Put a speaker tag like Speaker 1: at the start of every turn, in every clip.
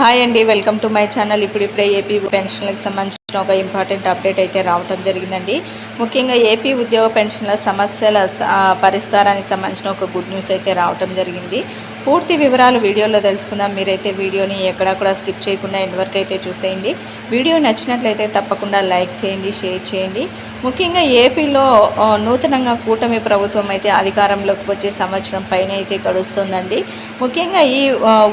Speaker 1: Hi అండి welcome to my channel. ఇప్పుడు ఇప్పుడే ఏపీ పెన్షన్లకు సంబంధించిన ఒక ఇంపార్టెంట్ అప్డేట్ అయితే రావటం జరిగిందండి. ముఖ్యంగా ఏపీ ఉద్యోగ పెన్షన్ల సమస్యల పరిష్కారానికి సంబంధించిన ఒక గుడ్ న్యూస్ అయితే రావటం జరిగింది. పూర్తి వివరాలు వీడియోలో తెలుసుకుందాం. మీరైతే వీడియోని ఎక్కడా కూడా స్కిప్ చేయకుండా ఎండ్ వరకు అయితే చూసేయండి. వీడియో నచ్చినట్లయితే తప్పకుండా లైక్ చేయండి షేర్ చేయండి. ముఖ్యంగా ఏపీలో నూతనంగా కూటమి ప్రభుత్వం అయితే అధికారంలోకి వచ్చే సంవత్సరం పైన అయితే గడుస్తుందండి. ముఖ్యంగా ఈ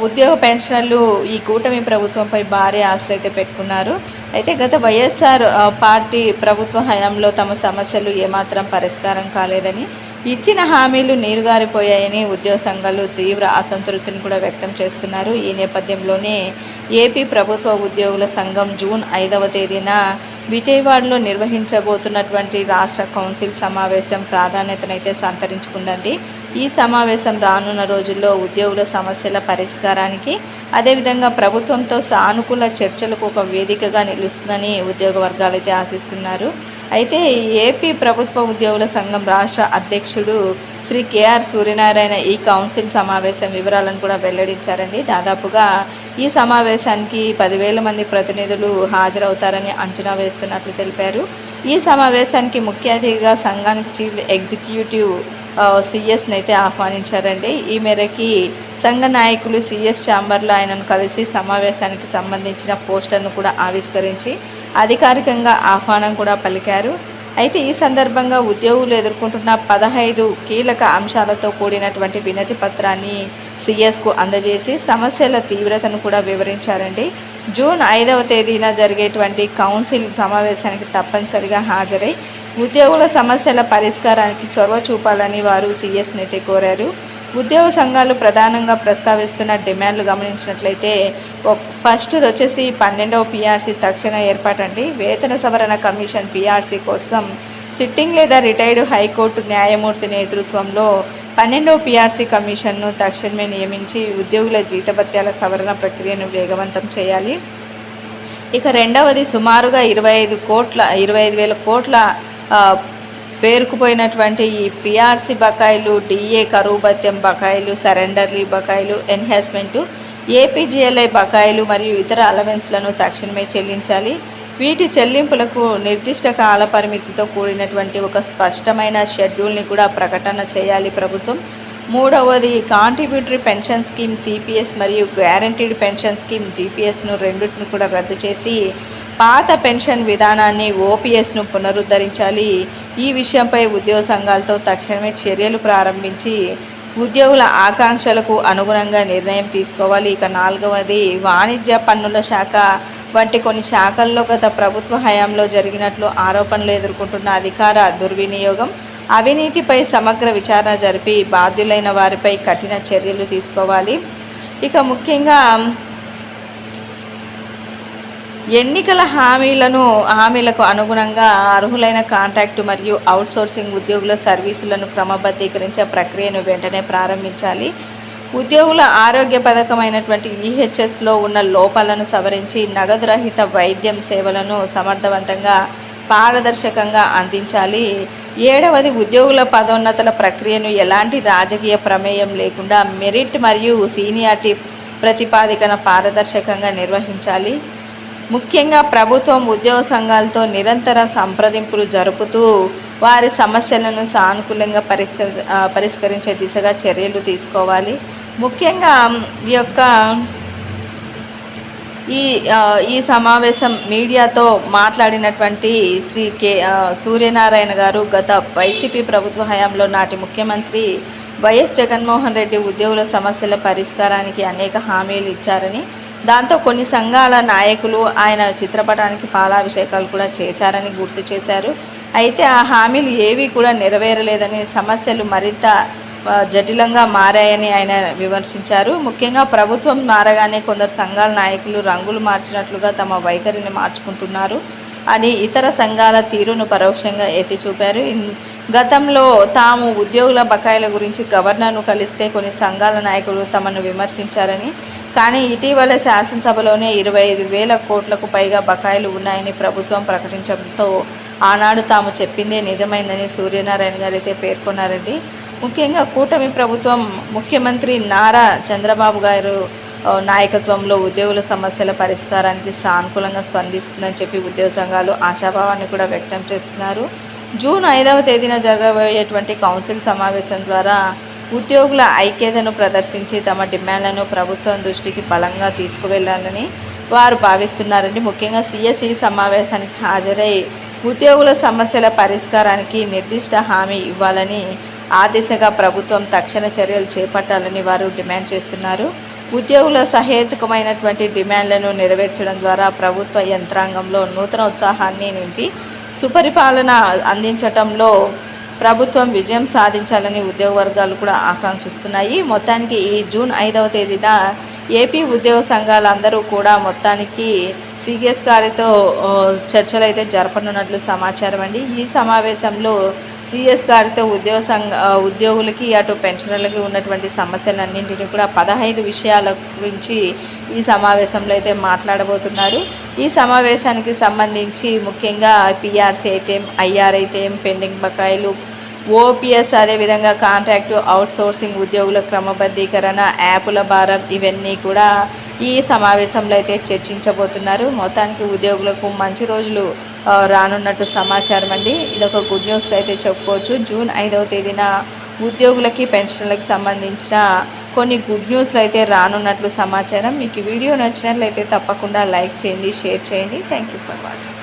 Speaker 1: ఉద్యోగ పెన్షనర్లు ఈ కూటమి ప్రభుత్వంపై భారీ ఆశలు అయితే పెట్టుకున్నారు. అయితే గత వైఎస్ఆర్ పార్టీ ప్రభుత్వ హయాంలో తమ సమస్యలు ఏమాత్రం పరిష్కారం కాలేదని ఇచ్చిన హామీలు నీరుగారిపోయాయని ఉద్యోగ సంఘాలు తీవ్ర అసంతృప్తిని కూడా వ్యక్తం చేస్తున్నారు. ఈ నేపథ్యంలోనే ఏపీ ప్రభుత్వ ఉద్యోగుల సంఘం జూన్ ఐదవ తేదీన విజయవాడలో నిర్వహించబోతున్నటువంటి రాష్ట్ర కౌన్సిల్ సమావేశం ప్రాధాన్యతనైతే సంతరించుకుందండి. ఈ సమావేశం రానున్న రోజుల్లో ఉద్యోగుల సమస్యల పరిష్కారానికి అదేవిధంగా ప్రభుత్వంతో సానుకూల చర్చలకు ఒక వేదికగా నిలుస్తుందని ఉద్యోగ వర్గాలు అయితే ఆశిస్తున్నారు. అయితే ఏపీ ప్రభుత్వ ఉద్యోగుల సంఘం రాష్ట్ర అధ్యక్షుడు శ్రీ కేఆర్ సూర్యనారాయణ ఈ కౌన్సిల్ సమావేశం వివరాలను కూడా వెల్లడించారండి. దాదాపుగా ఈ సమావేశానికి పదివేల మంది ప్రతినిధులు హాజరవుతారని అంచనా వేస్తున్నట్లు తెలిపారు. ఈ సమావేశానికి ముఖ్య అతిథిగా సంఘానికి చీఫ్ ఎగ్జిక్యూటివ్ సిఎస్ని అయితే ఆహ్వానించారండి. ఈ మేరకి సంఘ నాయకులు సిఎస్ ఛాంబర్లో ఆయనను కలిసి సమావేశానికి సంబంధించిన పోస్టర్ను కూడా ఆవిష్కరించి అధికారికంగా ఆహ్వానం కూడా పలికారు. అయితే ఈ సందర్భంగా ఉద్యోగులు ఎదుర్కొంటున్న పదహైదు కీలక అంశాలతో కూడినటువంటి వినతి పత్రాన్ని సిఎస్కు అందజేసి సమస్యల తీవ్రతను కూడా వివరించారండి. జూన్ ఐదవ తేదీన జరిగేటువంటి కౌన్సిల్ సమావేశానికి తప్పనిసరిగా హాజరై ఉద్యోగుల సమస్యల పరిష్కారానికి చొరవ చూపాలని వారు సిఎస్ని అయితే కోరారు. ఉద్యోగ సంఘాలు ప్రధానంగా ప్రస్తావిస్తున్న డిమాండ్లు గమనించినట్లయితే ఫస్ట్ది ఫస్ట్ వచ్చేసి పన్నెండవ పిఆర్సీ తక్షణ ఏర్పాటండి. వేతన సవరణ కమిషన్ పిఆర్సీ కోసం సిట్టింగ్ లేదా రిటైర్డ్ హైకోర్టు న్యాయమూర్తి నేతృత్వంలో పన్నెండవ పిఆర్సీ కమిషన్ను తక్షణమే నియమించి ఉద్యోగుల జీతభత్యాల సవరణ ప్రక్రియను వేగవంతం చేయాలి. ఇక రెండవది సుమారుగా ఇరవై ఐదు కోట్ల ఇరవై ఐదు వేల కోట్ల పేరుకుపోయినటువంటి ఈ పిఆర్సి బకాయిలు డిఏ కరువు భత్యం బకాయిలు సరెండర్లీ బకాయిలు ఎన్హాన్స్మెంటు ఏపీజీఎల్ఐ బకాయిలు మరియు ఇతర అలవెన్స్లను తక్షణమే చెల్లించాలి. వీటి చెల్లింపులకు నిర్దిష్ట కాల పరిమితితో కూడినటువంటి ఒక స్పష్టమైన షెడ్యూల్ని కూడా ప్రకటన చేయాలి ప్రభుత్వం. మూడవది కాంట్రిబ్యూటరీ పెన్షన్ స్కీమ్ సిపిఎస్ మరియు గ్యారంటీడ్ పెన్షన్ స్కీమ్ జీపీఎస్ను రెండింటిని కూడా రద్దు చేసి పాత పెన్షన్ విధానాన్ని ఓపీఎస్ను పునరుద్ధరించాలి. ఈ విషయంపై ఉద్యోగ సంఘాలతో తక్షణమే చర్యలు ప్రారంభించి ఉద్యోగుల ఆకాంక్షలకు అనుగుణంగా నిర్ణయం తీసుకోవాలి. ఇక నాలుగవది వాణిజ్య పన్నుల శాఖ. వంటి కొన్ని శాఖల్లో గత ప్రభుత్వ హయాంలో జరిగినట్లు ఆరోపణలు ఎదుర్కొంటున్న అధికార దుర్వినియోగం అవినీతిపై సమగ్ర విచారణ జరిపి బాధ్యులైన వారిపై కఠిన చర్యలు తీసుకోవాలి. ఇక ముఖ్యంగా ఎన్నికల హామీలను హామీలకు అనుగుణంగా అర్హులైన కాంట్రాక్టు మరియు అవుట్సోర్సింగ్ ఉద్యోగుల సర్వీసులను క్రమబద్ధీకరించే ప్రక్రియను వెంటనే ప్రారంభించాలి. ఉద్యోగుల ఆరోగ్య పథకమైనటువంటి ఈహెచ్ఎస్లో ఉన్న లోపాలను సవరించి నగదు రహిత వైద్యం సేవలను సమర్థవంతంగా పారదర్శకంగా అందించాలి. ఏడవది ఉద్యోగుల పదోన్నతుల ప్రక్రియను ఎలాంటి రాజకీయ ప్రమేయం లేకుండా మెరిట్ మరియు సీనియారిటీ ప్రతిపాదికన పారదర్శకంగా నిర్వహించాలి. ముఖ్యంగా ప్రభుత్వం ఉద్యోగ సంఘాలతో నిరంతర సంప్రదింపులు జరుపుతూ వారి సమస్యలను సానుకూలంగా పరిష్క పరిష్కరించే దిశగా చర్యలు తీసుకోవాలి. ముఖ్యంగా ఈ యొక్క ఈ ఈ సమావేశం మీడియాతో మాట్లాడినటువంటి శ్రీ కే సూర్యనారాయణ గారు గత వైసీపీ ప్రభుత్వ హయాంలో నాటి ముఖ్యమంత్రి వైఎస్ జగన్మోహన్ రెడ్డి ఉద్యోగుల సమస్యల పరిష్కారానికి అనేక హామీలు ఇచ్చారని దాంతో కొన్ని సంఘాల నాయకులు ఆయన చిత్రపటానికి పాలాభిషేకాలు కూడా చేశారని గుర్తు చేశారు. అయితే ఆ హామీలు ఏవి కూడా నెరవేరలేదని సమస్యలు మరింత జటిలంగా మారాయని ఆయన విమర్శించారు. ముఖ్యంగా ప్రభుత్వం మారగానే కొందరు సంఘాల నాయకులు రంగులు మార్చినట్లుగా తమ వైఖరిని మార్చుకుంటున్నారు అని ఇతర సంఘాల తీరును పరోక్షంగా ఎత్తి చూపారు. గతంలో తాము ఉద్యోగుల బకాయిల గురించి గవర్నర్ను కలిస్తే కొన్ని సంఘాల నాయకులు తమను విమర్శించారని కానీ ఇటీవల శాసనసభలోనే ఇరవై ఐదు వేల కోట్లకు పైగా బకాయిలు ఉన్నాయని ప్రభుత్వం ప్రకటించడంతో ఆనాడు తాము చెప్పిందే నిజమైందని సూర్యనారాయణ గారు అయితే పేర్కొన్నారండి. ముఖ్యంగా కూటమి ప్రభుత్వం ముఖ్యమంత్రి నారా చంద్రబాబు గారు నాయకత్వంలో ఉద్యోగుల సమస్యల పరిష్కారానికి సానుకూలంగా స్పందిస్తుందని చెప్పి ఉద్యోగ సంఘాలు ఆశాభావాన్ని కూడా వ్యక్తం చేస్తున్నారు. జూన్ ఐదవ తేదీన జరగబోయేటువంటి కౌన్సిల్ సమావేశం ద్వారా ఉద్యోగుల ఐక్యతను ప్రదర్శించి తమ డిమాండ్లను ప్రభుత్వం దృష్టికి బలంగా తీసుకువెళ్ళాలని వారు భావిస్తున్నారండి. ముఖ్యంగా సిఎస్ఈ సమావేశానికి హాజరై ఉద్యోగుల సమస్యల పరిష్కారానికి నిర్దిష్ట హామీ ఇవ్వాలని ఆ దిశగా ప్రభుత్వం తక్షణ చర్యలు చేపట్టాలని వారు డిమాండ్ చేస్తున్నారు. ఉద్యోగుల సహేతుకమైనటువంటి డిమాండ్లను నెరవేర్చడం ద్వారా ప్రభుత్వ యంత్రాంగంలో నూతన ఉత్సాహాన్ని నింపి సుపరిపాలన అందించటంలో ప్రభుత్వం విజయం సాధించాలని ఉద్యోగ వర్గాలు కూడా ఆకాంక్షిస్తున్నాయి. మొత్తానికి ఈ జూన్ ఐదవ తేదీన ఏపీ ఉద్యోగ సంఘాలందరూ కూడా మొత్తానికి సిగిఎస్ గారితో చర్చలు అయితే జరపనున్నట్లు సమాచారం అండి. ఈ సమావేశంలో సిఎస్ గారితో ఉద్యోగ సంఘ ఉద్యోగులకి అటు పెన్షనర్లకి ఉన్నటువంటి సమస్యలన్నింటినీ కూడా పదహైదు విషయాల గురించి ఈ సమావేశంలో అయితే మాట్లాడబోతున్నారు. ఈ సమావేశానికి సంబంధించి ముఖ్యంగా పిఆర్సీ అయితే ఐఆర్ అయితే పెండింగ్ బకాయిలు ఓపీఎస్ అదేవిధంగా కాంట్రాక్టు అవుట్సోర్సింగ్ ఉద్యోగుల క్రమబద్ధీకరణ యాపుల భారం ఇవన్నీ కూడా ఈ సమావేశంలో అయితే చర్చించబోతున్నారు. మొత్తానికి ఉద్యోగులకు మంచి రోజులు రానున్నట్టు సమాచారం అండి. ఇదొక గుడ్ న్యూస్గా అయితే చెప్పుకోవచ్చు. జూన్ ఐదవ తేదీన ఉద్యోగులకి పెన్షన్లకు సంబంధించిన కొన్ని గుడ్ న్యూస్లు అయితే రానున్నట్లు సమాచారం. మీకు వీడియో నచ్చినట్లయితే తప్పకుండా లైక్ చేయండి షేర్ చేయండి. Thank you for watching